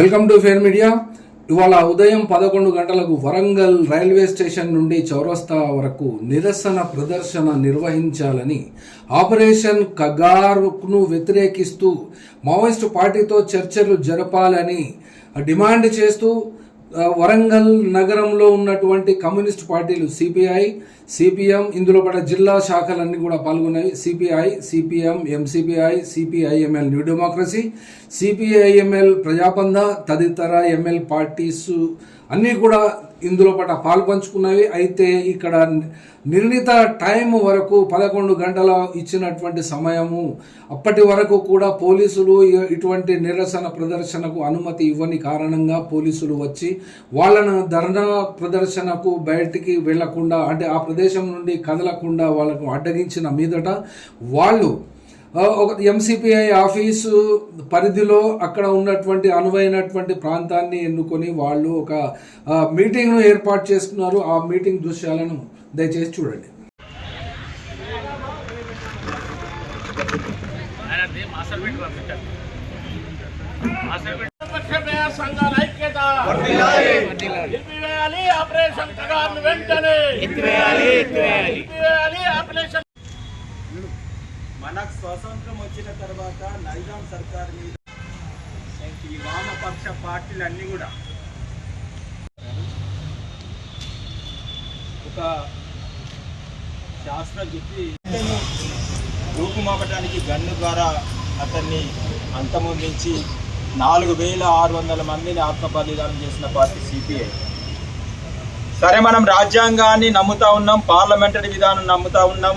Welcome to fair media. ఇవాళ ఉదయం పదకొండు గంటలకు వరంగల్ రైల్వే స్టేషన్ నుండి చౌరస్తా వరకు నిరసన ప్రదర్శన నిర్వహించాలని ఆపరేషన్ కగారును వ్యతిరేకిస్తూ మావోయిస్టు పార్టీతో చర్చలు జరపాలని డిమాండ్ చేస్తూ వరంగల్ నగరంలో ఉన్నటువంటి కమ్యూనిస్ట్ పార్టీలు సిపిఐ సిపిఎం ఇందులో పడ జిల్లా శాఖలన్నీ కూడా పాల్గొన్నాయి. CPI CPM MCPI CPIML new democracy CPIML ప్రజాపంద తదితర ఎంఎల్ పార్టీస్ అన్నీ కూడా ఇందులో పట పాల్పంచుకున్నవి అయితే ఇక్కడ నిర్ణీత టైం వరకు పదకొండు గంటల ఇచ్చినటువంటి సమయము. అప్పటి వరకు కూడా పోలీసులు ఇటువంటి నిరసన ప్రదర్శనకు అనుమతి ఇవ్వని కారణంగా పోలీసులు వచ్చి వాళ్ళను ధర్నా ప్రదర్శనకు బయటికి వెళ్ళకుండా అంటే ఆ ప్రదేశం నుండి కదలకుండా వాళ్ళకు అడ్డగించిన మీదట వాళ్ళు ఒక ఎంసిపిఐ ఆఫీసు పరిధిలో అక్కడ ఉన్నటువంటి అనువైనటువంటి ప్రాంతాన్ని ఎన్నుకొని వాళ్ళు ఒక మీటింగ్ను ఏర్పాటు చేసుకున్నారు. ఆ మీటింగ్ దృశ్యాలను దయచేసి చూడండి. సంఘాల ఐక్యత ఆపరేషన్ వెంటనే. ఆపరేషన్ మనకు స్వతంత్రం వచ్చిన తర్వాత నైజాం సర్కార్ మీద ఈ వామపక్ష పార్టీలన్నీ కూడా ఒక శాస్త్రజ్ఞి రూపుమాపటానికి గన్ను ద్వారా అతన్ని అంతమొందించి నాలుగు వేల ఆరు వందల మందిని ఆత్మ బలిదానం చేసిన పార్టీ సిపిఐ సరే మనం రాజ్యాంగాన్ని నమ్ముతా ఉన్నాం పార్లమెంటరీ విధానం నమ్ముతా ఉన్నాం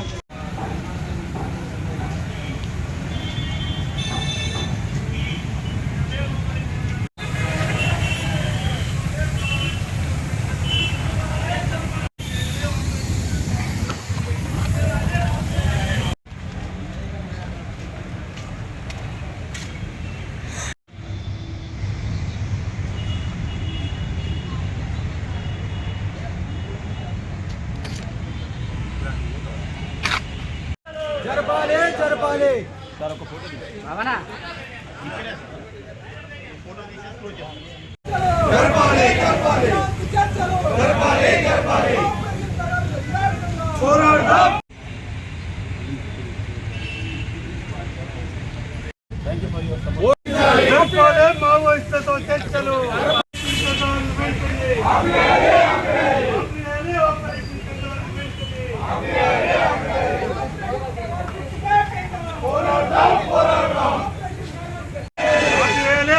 జరపాలి జరపాలి సార్ ఒక ఫోటో మావోయిస్టులతో చర్చలు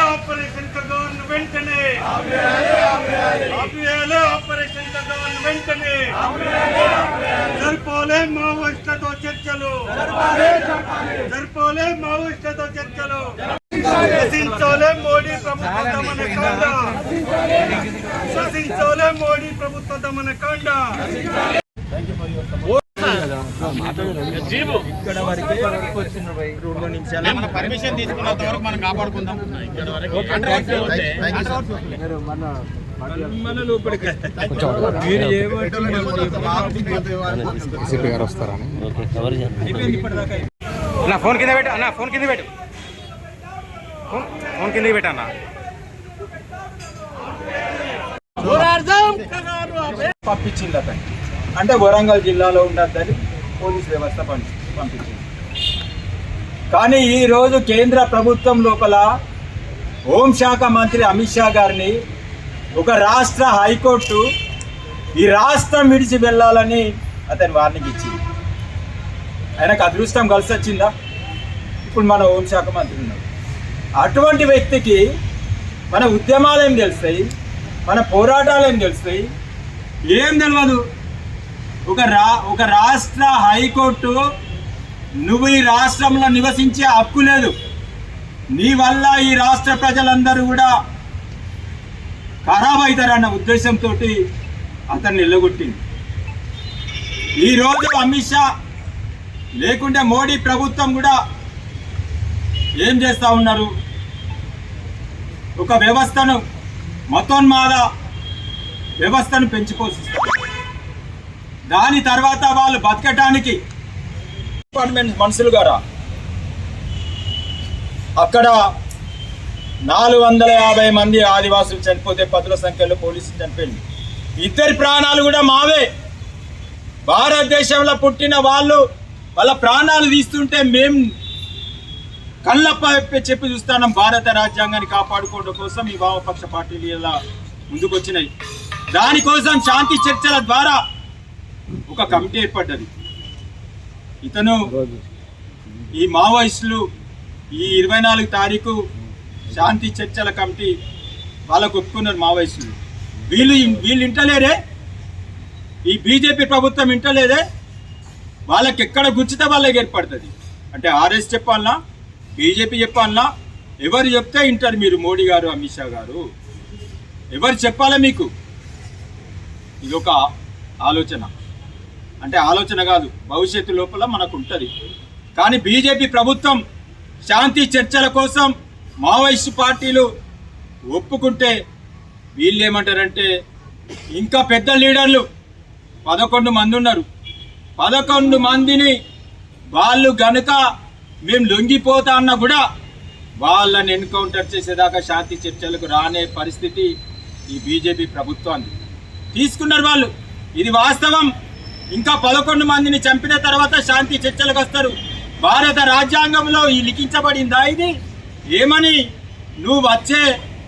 ఆపరేషన్ వెంటనే ఆపివేలే ఆపరేషన్ కగాన్ వెంటనే జరుపోలే మావోయిస్టులతో చర్చలు. జరుపోలే మావోయిస్టులతో చర్చలు. నశించాలే మోడీ ప్రభుత్వ దమన కాండ. నశించాలే మోడీ ప్రభుత్వ దమన కాండ. ఇక్కడ వరకే రెండు నిమిషాలు. మన పర్మిషన్ తీసుకున్నంత వరకు మనం కాపాడుకుందాం. ఇక్కడ వరకు మన మీరు గారు వస్తారా అయిపోయింది ఇప్పటిదాకా. అన్న ఫోన్ కింద పెట్టు అన్న ఫోన్ కింద పెట్టు. ఫోన్ కింద పెట్టు అన్న. పంపించింది అతను. అంటే వరంగల్ జిల్లాలో ఉండద్దని పోలీస్ వ్యవస్థ పంపి పంపించింది. కానీ ఈ రోజు కేంద్ర ప్రభుత్వం లోపల హోంశాఖ మంత్రి అమిత్ షా గారిని ఒక రాష్ట్ర హైకోర్టు ఈ రాష్ట్రం విడిచి వెళ్ళాలని అతని వార్నింగ్ ఇచ్చింది. ఆయనకు అదృష్టం కలిసి వచ్చిందా? ఇప్పుడు మన హోంశాఖ మంత్రి ఉన్నాడు. అటువంటి వ్యక్తికి మన ఉద్యమాలు ఏం తెలుస్తాయి? మన పోరాటాలు ఏం తెలుస్తాయి? ఏం తెలియదు ఒక రా ఒక రాష్ట్ర హైకోర్టు నువ్వు ఈ రాష్ట్రంలో నివసించే హక్కు లేదు. నీ వల్ల ఈ రాష్ట్ర ప్రజలందరూ కూడా ఖరాబ్ అవుతారన్న ఉద్దేశంతో అతన్ని నిలగొట్టింది. ఈరోజు అమిత్ షా లేకుంటే మోడీ ప్రభుత్వం కూడా ఏం చేస్తూ ఉన్నారు? ఒక వ్యవస్థను మతోన్మాద వ్యవస్థను పెంచి దాని తర్వాత వాళ్ళు బతకటానికి డిపార్ట్మెంట్ మనుషులు గారా? అక్కడ నాలుగు వందల యాభై మంది ఆదివాసులు చనిపోతే పదుల సంఖ్యలో పోలీసులు చనిపోయింది. ఇద్దరి ప్రాణాలు కూడా మావే. భారతదేశంలో పుట్టిన వాళ్ళు వాళ్ళ ప్రాణాలు తీస్తుంటే మేం కళ్ళప్ప చెప్పి చూస్తున్నాం భారత రాజ్యాంగాన్ని కాపాడుకోవడం కోసం ఈ వామపక్ష పార్టీలు ఇలా ముందుకొచ్చినాయి. దానికోసం శాంతి చర్చల ద్వారా ఒక కమిటీ ఏర్పడ్డది. ఇతను ఈ మావోయిస్టులు ఈ ఇరవై నాలుగు తారీఖు శాంతి చర్చల కమిటీ వాళ్ళకు ఒప్పుకున్నారు మావోయిస్టులు వీళ్ళు వీళ్ళు ఇంటలేరే? ఈ బీజేపీ ప్రభుత్వం ఇంటలేదే? వాళ్ళకి ఎక్కడ గుచ్చితే వాళ్ళకి ఏర్పడుతుంది. అంటే ఆర్ఎస్ చెప్పాలనా? బీజేపీ చెప్పాలనా? ఎవరు చెప్తే ఇంటారు మీరు మోడీ గారు అమిత్ షా గారు? ఎవరు చెప్పాలా మీకు? ఇది ఒక ఆలోచన. అంటే ఆలోచన కాదు భవిష్యత్తు లోపల మనకు ఉంటుంది. కానీ బీజేపీ ప్రభుత్వం శాంతి చర్చల కోసం మావోయిస్టు పార్టీలు ఒప్పుకుంటే వీళ్ళు ఏమంటారంటే ఇంకా పెద్ద లీడర్లు పదకొండు మంది ఉన్నారు. పదకొండు మందిని వాళ్ళు గనుక మేము లొంగిపోతా అన్నా కూడా వాళ్ళని ఎన్కౌంటర్ చేసేదాకా శాంతి చర్చలకు రానే పరిస్థితి ఈ బీజేపీ ప్రభుత్వాన్ని తీసుకున్నారు వాళ్ళు. ఇది వాస్తవం. ఇంకా పదకొండు మందిని చంపిన తర్వాత శాంతి చర్చలకు వస్తారు. భారత రాజ్యాంగంలో ఈ లిఖించబడిందా ఇది? ఏమని? నువ్వు వచ్చే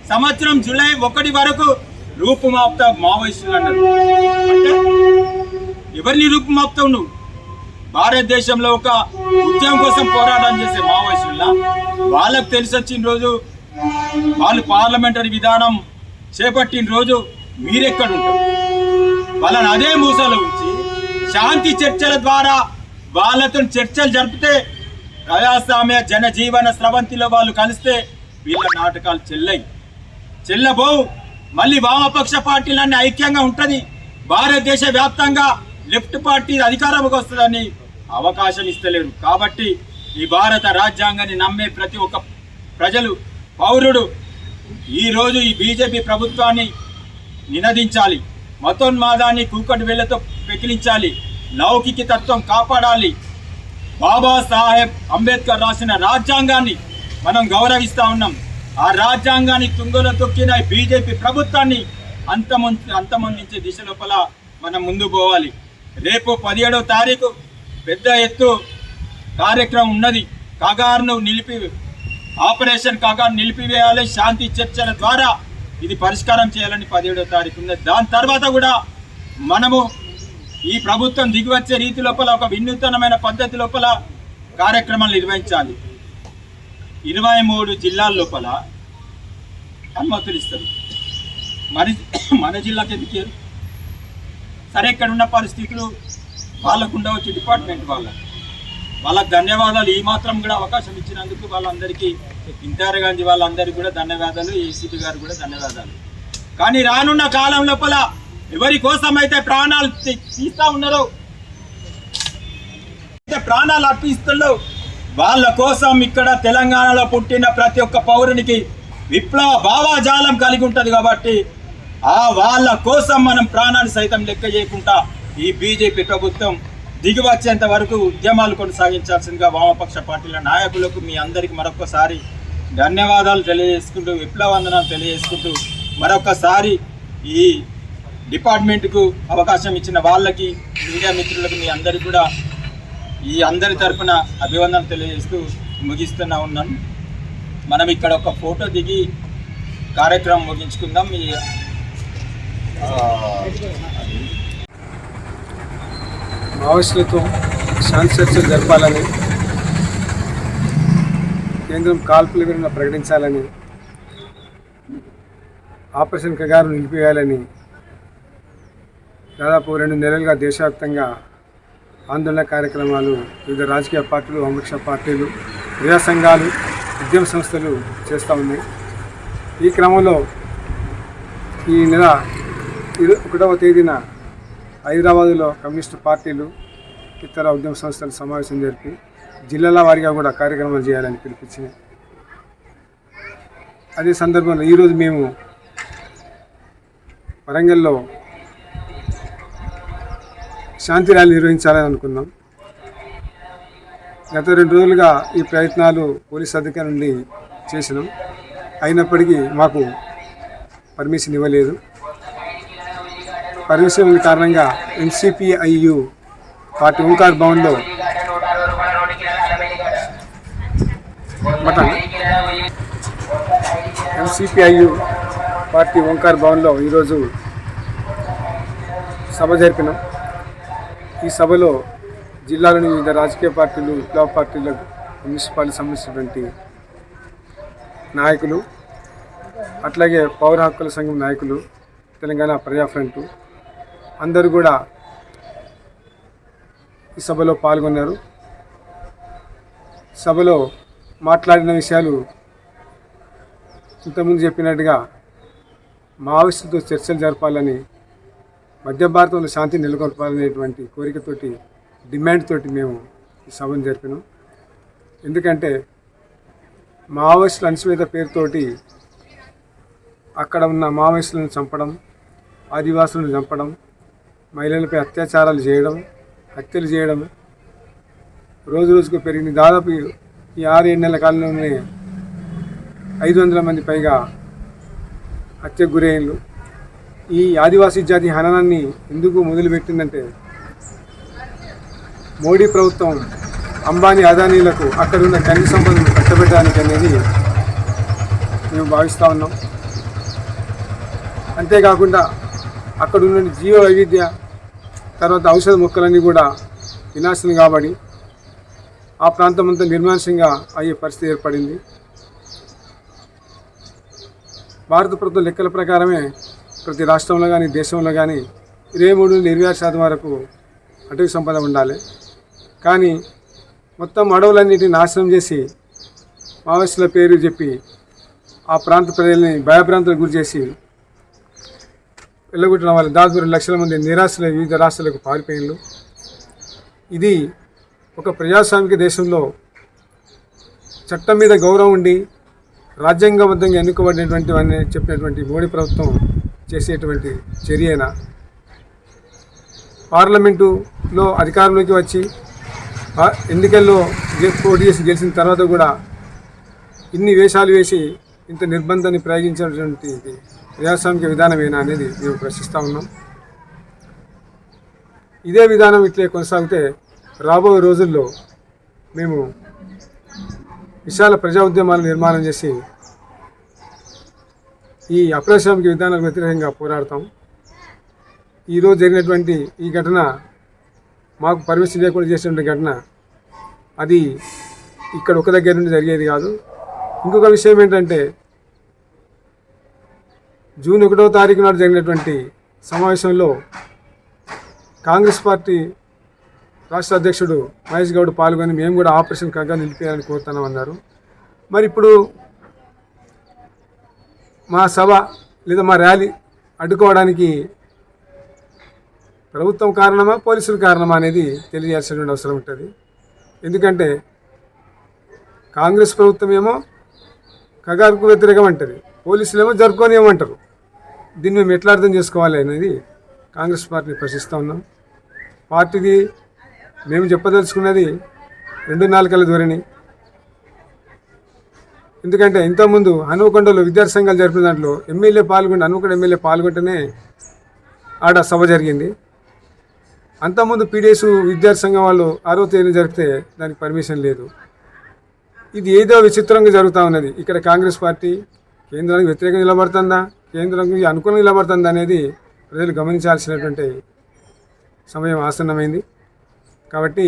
సంవత్సరం జూలై ఒకటి వరకు రూపుమాప్త మావోయిస్టులు అన్నారు. అంటే ఎవరిని రూపుమాప్తావు నువ్వు? భారతదేశంలో ఒక ఉద్యమం కోసం పోరాటం చేసే మావోయిస్టుల వాళ్ళకు తెలిసి వచ్చిన రోజు వాళ్ళు పార్లమెంటరీ విధానం చేపట్టిన రోజు మీరెక్కడ ఉంటారు వాళ్ళని అదే మూసలో ఉంచి శాంతి చర్చల ద్వారా వాళ్ళతో చర్చలు జరిపితే ప్రజాస్వామ్య జనజీవన స్రవంతిలో వాళ్ళు కలిస్తే వీళ్ళ నాటకాలు చెల్లయి. చెల్లబోవు. మళ్ళీ వామపక్ష పార్టీలన్నీ ఐక్యంగా ఉంటుంది. భారతదేశ వ్యాప్తంగా లెఫ్ట్ పార్టీ అధికారంలోకి వస్తుందని అవకాశం ఇస్తలేరు. కాబట్టి ఈ భారత రాజ్యాంగాన్ని నమ్మే ప్రతి ఒక్క ప్రజలు పౌరుడు ఈరోజు ఈ బీజేపీ ప్రభుత్వాన్ని నినదించాలి. మతోన్మాదాన్ని కూకటి వేళ్ళతో పెకిలించాలి. లౌకిక తత్వం కాపాడాలి. బాబాసాహెబ్ అంబేద్కర్ రాసిన రాజ్యాంగాన్ని మనం గౌరవిస్తూ ఉన్నాం. ఆ రాజ్యాంగాన్ని తుంగలో తొక్కిన బీజేపీ ప్రభుత్వాన్ని అంతమొంది అంతమొందించే దిశ లోపల మనం ముందు పోవాలి. రేపు పదిహేడవ తారీఖు పెద్ద ఎత్తు కార్యక్రమం ఉన్నది. కాగారును నిలిపి ఆపరేషన్ కాగారు నిలిపివేయాలి. శాంతి చర్చల ద్వారా ఇది పరిష్కారం చేయాలని పదిహేడవ తారీఖు ఉన్నది. దాని తర్వాత కూడా మనము ఈ ప్రభుత్వం దిగివచ్చే రీతి లోపల ఒక వినూతనమైన పద్ధతి లోపల కార్యక్రమాలు నిర్వహించాలి. ఇరవై మూడు జిల్లాల లోపల అనుమతులు ఇస్తారు మరి మన జిల్లాకి ఎందుకు సరే ఇక్కడ ఉన్న పరిస్థితులు వాళ్ళకు ఉండవచ్చు డిపార్ట్మెంట్ వాళ్ళకు. వాళ్ళకు ధన్యవాదాలు. ఈ మాత్రం కూడా అవకాశం ఇచ్చినందుకు వాళ్ళందరికీ ఇందిరా గాంధీ వాళ్ళందరికీ కూడా ధన్యవాదాలు ఏసీపీ గారు కూడా ధన్యవాదాలు. కానీ రానున్న కాలం లోపల ఎవరి కోసం అయితే ప్రాణాలు తీస్తా ఉన్నారో అయితే ప్రాణాలు అర్పిస్తుందో వాళ్ళ కోసం ఇక్కడ తెలంగాణలో పుట్టిన ప్రతి ఒక్క పౌరునికి విప్లవ భావాజాలం కలిగి ఉంటుంది కాబట్టి ఆ వాళ్ళ కోసం మనం ప్రాణాన్ని సైతం లెక్క చేయకుండా ఈ బీజేపీ ప్రభుత్వం దిగివచ్చేంత వరకు ఉద్యమాలు కొనసాగించాల్సిందిగా వామపక్ష పార్టీల నాయకులకు మీ అందరికి మరొకసారి ధన్యవాదాలు తెలియజేసుకుంటూ విప్లవందనాలు తెలియజేసుకుంటూ మరొకసారి ఈ డిపార్ట్మెంట్కు అవకాశం ఇచ్చిన వాళ్ళకి మీడియా మిత్రులకు మీ అందరికీ కూడా ఈ అందరి తరపున అభివందన తెలియజేస్తూ ముగిస్తున్నా ఉన్నాను. మనం ఇక్కడ ఒక ఫోటో దిగి కార్యక్రమం ముగించుకుందాం. ఈ ఆ, మావోయిస్టులతో శాంతి చర్చలు జరపాలని కేంద్రం కాల్పుల విరమణ ప్రకటించాలని ఆపరేషన్ కగారు నిలిపివేయాలని దాదాపు రెండు నెలలుగా దేశవ్యాప్తంగా ఆందోళన కార్యక్రమాలు వివిధ రాజకీయ పార్టీలు వామపక్ష పార్టీలు క్రీడా సంఘాలు ఉద్యమ సంస్థలు చేస్తూ ఉన్నాయి. ఈ క్రమంలో ఈ నెల ఒకటవ తేదీన హైదరాబాదులో కమ్యూనిస్టు పార్టీలు ఇతర ఉద్యమ సంస్థలు సమావేశం జరిపి జిల్లాల వారీగా కూడా కార్యక్రమాలు చేయాలని పిలిపించినాయి. అదే సందర్భంలో ఈరోజు మేము వరంగల్లో శాంతి ర్యాలీ నిర్వహించాలని అనుకున్నాం గత రెండు రోజులుగా ఈ ప్రయత్నాలు పోలీస్ అధికారి నుండి చేసినాం. అయినప్పటికీ మాకు పర్మిషన్ ఇవ్వలేదు. పర్మిషన్ కారణంగా ఎన్సిపిఐయు పార్టీ ఓంకార్ భవన్లో మటన్ ఎంసిపిఐయు పార్టీ ఓంకార్ భవన్లో ఈరోజు సభ జరిపినాం. ఈ సభలో జిల్లాలోని వివిధ రాజకీయ పార్టీలు విప్లవ పార్టీల మున్సిపాలిటీ సంబంధించినటువంటి నాయకులు అట్లాగే పౌర హక్కుల సంఘం నాయకులు తెలంగాణ ప్రజా ఫ్రంట్ అందరూ కూడా ఈ సభలో పాల్గొన్నారు. సభలో మాట్లాడిన విషయాలు ఇంతకుముందు చెప్పినట్టుగా మావోయిస్టులతో చర్చలు జరపాలని మధ్య భారతంలో శాంతి నెలకొల్పాలనేటువంటి కోరికతోటి డిమాండ్ తోటి మేము ఈ సభను జరిపినాం. ఎందుకంటే మావోయిస్టుల అణచివేత పేరుతోటి అక్కడ ఉన్న మావోయిస్టులను చంపడం ఆదివాసులను చంపడం మహిళలపై అత్యాచారాలు చేయడం హత్యలు చేయడం రోజు రోజుకు పెరిగింది. దాదాపు ఈ ఆరు ఏడు నెలల కాలంలోనే ఐదు వందల మంది పైగా హత్యకు గురైనలు ఈ ఆదివాసీ జాతి హననాన్ని ఎందుకు మొదలుపెట్టిందంటే మోడీ ప్రభుత్వం అంబానీ అదానీలకు అక్కడ ఉన్న ఖనిజ సంపదను కట్టబెట్టడానికి అనేది మేము భావిస్తూ ఉన్నాం. అంతేకాకుండా అక్కడ ఉన్న జీవ వైవిధ్య తర్వాత ఔషధ మొక్కలన్నీ కూడా వినాశనం కాబడి ఆ ప్రాంతం అంతా నిర్మానుషంగా అయ్యే పరిస్థితి ఏర్పడింది. భారత ప్రభుత్వ లెక్కల ప్రకారమే ప్రతి రాష్ట్రంలో కానీ దేశంలో కానీ ఇరవై మూడు నుండి ఇరవై ఆరు శాతం వరకు అటవీ సంపద ఉండాలి. కానీ మొత్తం అడవులన్నిటిని నాశనం చేసి మావోయిస్టుల పేరు చెప్పి ఆ ప్రాంత ప్రజల్ని భయభ్రాంతులకు గురి చేసి వెళ్ళగొట్టడం వల్ల దాదాపు రెండు లక్షల మంది నిరాశల వివిధ రాష్ట్రాలకు పారిపోయిన్లు. ఇది ఒక ప్రజాస్వామిక దేశంలో చట్టం మీద గౌరవం ఉండి రాజ్యాంగబద్ధంగా ఎన్నుకోబడినటువంటి అని చెప్పినటువంటి మోడీ ప్రభుత్వం చేసేటువంటి చర్యన పార్లమెంటులో అధికారంలోకి వచ్చి ఎన్నికల్లో గె- పోటీ చేసి గెలిచిన తర్వాత కూడా ఇన్ని వేషాలు వేసి ఇంత నిర్బంధాన్ని ప్రయోగించినటువంటి ప్రజాస్వామిక విధానమేనా అనేది మేము ప్రశ్నిస్తూ ఉన్నాం. ఇదే విధానం ఇట్లే కొనసాగితే రాబోయే రోజుల్లో మేము విశాల ప్రజా ఉద్యమాలు నిర్మాణం చేసి ఈ అప్రజాస్వామిక విధానాలకు వ్యతిరేకంగా పోరాడతాం. ఈరోజు జరిగినటువంటి ఈ ఘటన మాకు పర్మిషన్ లేకుండా చేసినటువంటి ఘటన అది ఇక్కడ ఒక దగ్గర నుండి జరిగేది కాదు. ఇంకొక విషయం ఏంటంటే జూన్ ఒకటో తారీఖు నాడు జరిగినటువంటి సమావేశంలో కాంగ్రెస్ పార్టీ రాష్ట్ర అధ్యక్షుడు మహేష్ గౌడ్ పాల్గొని మేము కూడా ఆపరేషన్ కగ్గా నిలిపేయాలని కోరుతున్నామన్నారు. మరి ఇప్పుడు మా సభ లేదా మా ర్యాలీ అడ్డుకోవడానికి ప్రభుత్వం కారణమా పోలీసులు కారణమా అనేది తెలియజేయాల్సినటువంటి అవసరం ఉంటుంది. ఎందుకంటే కాంగ్రెస్ ప్రభుత్వం ఏమో కగారుకు వ్యతిరేకం అంటుంది. పోలీసులు ఏమో జరుపుకోనియమంటారు దీన్ని మేము ఎట్లా అర్థం చేసుకోవాలి అనేది కాంగ్రెస్ పార్టీని ప్రశ్నిస్తూ ఉన్నాం. పార్టీది మేము చెప్పదలుచుకున్నది రెండు నాలుకల ధోరణి. ఎందుకంటే ఇంతకుముందు హనుమకొండలో విద్యార్థి సంఘాలు జరిపిన దాంట్లో ఎమ్మెల్యే పాల్గొంటే హనుమకొండ ఎమ్మెల్యే పాల్గొంటేనే ఆడ సభ జరిగింది. అంతకుముందు పీడిఎస్ విద్యార్థి సంఘం వాళ్ళు ఆరో తేదీ జరిపితే దానికి పర్మిషన్ లేదు. ఇది ఏదో విచిత్రంగా జరుగుతూ ఉన్నది. ఇక్కడ కాంగ్రెస్ పార్టీ కేంద్రానికి వ్యతిరేకంగా నిలబడుతుందా కేంద్రానికి అనుకూలంగా నిలబడుతుందా అనేది ప్రజలు గమనించాల్సినటువంటి సమయం ఆసన్నమైంది. కాబట్టి